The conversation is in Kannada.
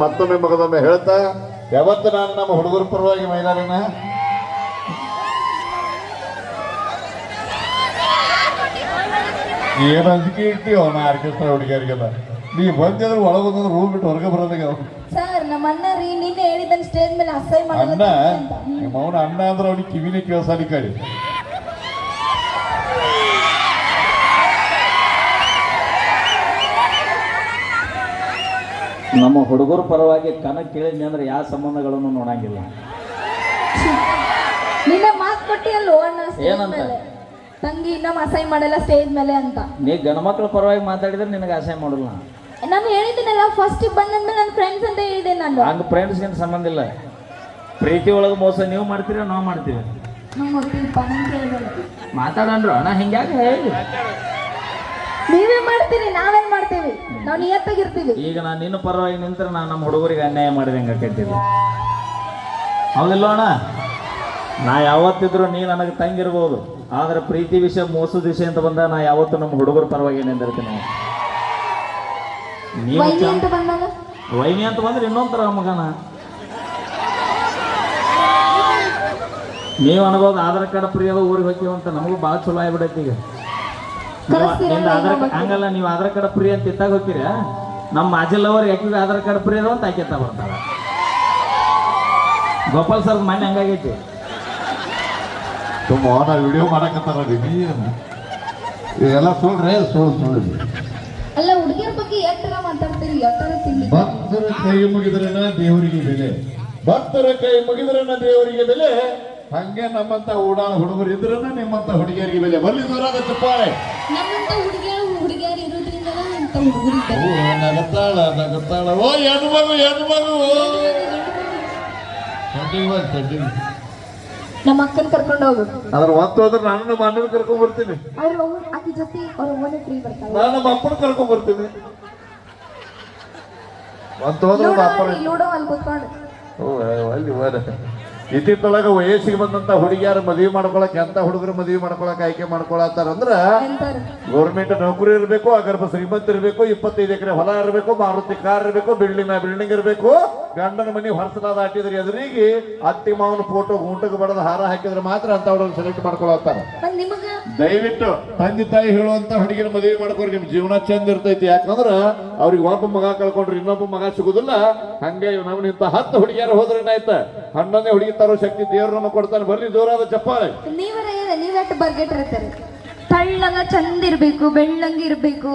ಮತ್ತೊಮ್ಮೆ ಮಗದೊಮ್ಮೆ ಹೇಳ್ತಾ ಯಾವತ್ತು ನಾನು ನಮ್ಮ ಹುಡುಗರ ಪರವಾಗಿ ಮೈಲಾರಿನ ಏನು ಅಂಜಿಕೆ ಇರ್ತೀವಿ ಅವನ ಆರ್ಕೆಸ್ಟ್ರಾ ಹುಡುಗಿಯರಿಗೆಲ್ಲ ನೀ ಬಂದಿದ್ರೆ ಒಳಗೊಂದ್ರೆ ರೂಮ್ ಬಿಟ್ಟು ಹೊರಗೆ ಬರೋದಾಗ ಸರ್ ನಮ್ಮ ಅಣ್ಣ ರೀ ನಿನ್ನೆ ಹೇಳಿದನ್ ಸ್ಟೇಜ್ ಮೇಲೆ ಅಸಹ್ಯ ಅಣ್ಣ. ನಿಮ್ಮ ಅವನ ಅಣ್ಣ ಅಂದ್ರೆ ಅವ್ನಿಗೆ ಕಿವಿನೇ ಕೇಳಿಸಾಲಿ ನಮ್ಮ ಹುಡುಗರ ಪರವಾಗಿ ಕನಕ್ ಕೇಳಿದ್ನಿ ಅಂದ್ರೆ ಯಾವ ಸಂಬಂಧಗಳನ್ನು ನೋಡಂಗಿಲ್ಲ. ನಿನ್ನೆ ಮಾತು ಕೊಟ್ಟಿಯಲ್ಲೋ ಅಣ್ಣ ಸ್ಟೇಜ್ ಏನಂತ? ಮೇಲೆ? ತಂಗಿ ಇನ್ನೊಮ್ಮೆ ಅಸೈನ್ ಮಾಡಲ್ಲ ಸ್ಟೇಜ್ ಮೇಲೆ ಅಂತ. ನೀ ಗಂಡ್ಮಕ್ಳ ಪರವಾಗಿ ಮಾತಾಡಿದ್ರೆ ನಿನಗೆ ಅಸಹ್ಯ ಮಾಡಲ್ಲ ನಾನು ಹೇಳಿದ್ದೀನಲ್ಲ ಫಸ್ಟ್ ಬಂದಂದ್ಮೇಲೆ ನನ್ನ ಫ್ರೆಂಡ್ಸ್ ಅಂತ ಹೇಳಿದೆ ನಾನು. ಹಂಗ ಫ್ರೆಂಡ್ಸ್ಗೇನು ಸಂಬಂಧ ಇಲ್ಲ. ಪ್ರೀತಿ ಒಳಗೆ ಮೋಸ ನೀವು ಮಾಡ್ತೀರ ನಾವು ಮಾಡ್ತೀವಿ. ನಂಗೆ ಗೊತ್ತಿಲ್ಲಪ್ಪ ನಂಗೆ ಕೇಳಬೇಡ ಮಾತಾಡಂದ್ರು. ಅಣ್ಣ ಹಿಂಗ್ಯಾಕೆ ಹೇಳಿ. ನೀವೇ ಮಾಡ್ತೀರಿ ನಾವೇನ್ ಮಾಡ್ತೀವಿ? ನಾವು ನಿಯತ್ತಾಗಿರ್ತೀವಿ ಈಗ ನಾನು ನಿನ್ನ ಪರವಾಗಿ ನಿಂತ್ರೆ ನಾನು ನಮ್ಮ ಹುಡುಗರಿಗೆ ಅನ್ಯಾಯ ಮಾಡಿದಂಗೆ ಆಕೈತಿಲ್ಲ ಹೌದಿಲ್ಲ ಅಣ್ಣ? ನಾ ಯಾವತ್ತಿದ್ರು ನೀ ನನಗೆ ತಂಗಿರ್ಬೋದು ಆದ್ರೆ ಪ್ರೀತಿ ವಿಷಯ ಮೋಸದ ವಿಷಯ ಅಂತ ಬಂದಾಗ ನಾ ಯಾವತ್ತು ನಮ್ಮ ಹುಡುಗರ ಪರವಾಗಿ ನಿಂದಿರ್ತೀನಿ. ನೀವು ವೈನಿ ಅಂತ ಬಂದ್ರೆ ಇನ್ನೊಂಥರ ಮಗನ. ನೀವು ಅನ್ಬೋದು ಆಧಾರ್ ಕಾರ್ಡ್ ಪ್ರಿಯದ ಊರಿಗೆ ಹೋಗ್ತೀವಂತ ಅಂತ ನಮಗೂ ಭಾಳ ಚಲೋ ಆಗ್ಬಿಡೈತಿ ಈಗ ನೀವು- ಕಳಿಸ್ತೀರಲ್ಲ ನಿಂದು ಆಧಾರ್ ಇನ್ನೊಬ್ಬ ಹಂಗಲ್ಲ ನೀವು ಆಧಾರ್ ಕಾರ್ಡ್ ಫ್ರೀ ಅಂತ ಇತ್ತಾಗ ಹೋಗ್ತೀರ? ನಮ್ಮ ಮಾಜಿಲ್ ಯಾಕೆ ಯಾಕಿಗೆ ಆಧಾರ್ ಕಾರ್ಡ್ ಫ್ರೀ ಅದ ಅಂತ ಆಕೆತ್ತ ಬರ್ತಾರ ಗೋಪಾಲ್ ಸರ್ ಮನೆ ಹಂಗಾಗೈತಿ. ತುಂಬ ವಿಡಿಯೋ ಮಾಡಕತ್ತಾರ ರೀ. ಇದೆಲ್ಲ ಸುಳ್ಳ್ರೆ ಸುಳ್ಳು ಸುಳ್ಳು ಅಲ್ಲ ಹುಡುಗಿಯರ ಬಗ್ಗೆ ಎತ್ತರ ಮಾತಾಡ್ತೀರಿ? ಎತ್ತರ ತಿಂಡಿ ಭಕ್ತರ ಕೈ ಮುಗಿದ್ರನ ದೇವರಿಗೆ ಬೆಲೆ. ಭಕ್ತರ ಕೈ ಮುಗಿದ್ರನ ದೇವರಿಗೆ ಬೆಲೆ. ಹಂಗೆ ನಮ್ಮಂತ ಓಡಾಳ ಹುಡುಗರು ಇದ್ರನ ನಿಮ್ಮಂತ ಹುಡುಗಿಯರಿಗೆ ಬೆಲೆ. ಬರ್ಲಿ ದೂರ ಚಪ್ಪಾಳೆ. ನಮ್ಮಂತ ಹುಡುಗಿಯರು ಹುಡುಗಿಯರು ಇರೋದ್ರಿಂದಲ ಇಂಥ ಹುಡುಗರು ಓ ನಗತಾಳ ನಗತಾಳ. ನಮ್ಮ ಅಕ್ಕನ ಕರ್ಕೊಂಡು ಹೋಗು. ಅದ್ರ ಒತ್ತು ಹೋದ್ರೆ ನಾನು ಅಣ್ಣನ ಕರ್ಕೊಂಡ್ ಬರ್ತೀನಿ. ಅವ್ರ ಆಕಿ ಜೊತೆ ಅವ್ರ ಓನೇ ಫ್ರೀ ಬರ್ತಾಳೆ ನಾನು ನಮ್ಮ ಅಪ್ಪನ ಕರ್ಕೊಂಡ್ ಬರ್ತೀನಿ. ಒತ್ತು ಹೋದ್ರೆ ಅಪ್ಪ ಲೂಡೋ ಅಲ್ಲಿ ಕೂತ್ಕೊಂಡು. ಓ, ಅಲ್ಲಿ ಇತ್ತಿತ್ತೊಳಗ ವಯಸ್ಸಿಗೆ ಬಂದಂತ ಹುಡುಗಿಯಾರ ಮದುವೆ ಮಾಡ್ಕೊಳಕ್ ಎಂತ ಹುಡುಗರು ಮದುವೆ ಮಾಡ್ಕೊಳಕ್ ಆಯ್ಕೆ ಮಾಡ್ಕೊಳತ್ತಾರ ಅಂದ್ರ ಗೌರ್ಮೆಂಟ್ ನೌಕರಿ ಇರಬೇಕು ಅಗರ್ಭ ಶ್ರೀಮಂತ ಇರಬೇಕು ಇಪ್ಪತ್ತೈದು ಎಕರೆ ಹೊಲ ಇರಬೇಕು ಮಾರುತಿ ಕಾರ್ ಇರಬೇಕು ಬಿಲ್ಡಿಂಗ್ ಬಿಲ್ಡಿಂಗ್ ಇರಬೇಕು. ಗಂಡನ ಮನೆ ಹೊರಸಲಾದ ದಾಟಿದ್ರೆ ಎದುರಿಗೆ ಅತ್ತಿ ಮಾವನ ಫೋಟೋ ಊಟಕ್ಕೆ ಬಡದ ಹಾರ ಹಾಕಿದ್ರೆ ಮಾತ್ರ ಅಂತ ಹುಡುಗರು ಸೆಲೆಕ್ಟ್ ಮಾಡ್ಕೊಳತ್ತಾರ ದಯವಿಟ್ಟು ತಂದೆ ತಾಯಿ ಹೇಳುವಂತ ಹುಡುಗಿನ ಮದುವೆ ಮಾಡ್ಕೊರಿ ನಿಮ್ ಜೀವನ ಚಂದ ಇರ್ತೈತಿ. ಯಾಕಂದ್ರ ಅವ್ರಿಗೆ ಒಬ್ಬ ಮಗ ಕಳ್ಕೊಂಡ್ರೆ ಇನ್ನೊಬ್ಬ ಮಗ ಸಿಗುದಿಲ್ಲ. ಹಂಗೆ ನಮ್ನ ಇಂತ ಹತ್ತು ಹುಡುಗಿಯರು ಹೋದ್ರೆ ಏನಾಯ್ತ? ಹನ್ನೊಂದೇ ಹುಡುಗಿ ತರೋ ಶಕ್ತಿ ದೇವ್ರು ನಮಗೆ ಕೊಡ್ತಾನೆ. ಬರ್ಲಿ ದೂರಾದ ಚಪ್ಪಾಳೆ. ನೀವರ ಏನ ನೀವೆಟ್ಟು ಬರ್ಗೆಟ್ ಇರ್ತಾರೆ ತಳ್ಳಗ ಚಂದ ಇರ್ಬೇಕು ಬೆಳ್ಳಂಗ ಇರ್ಬೇಕು.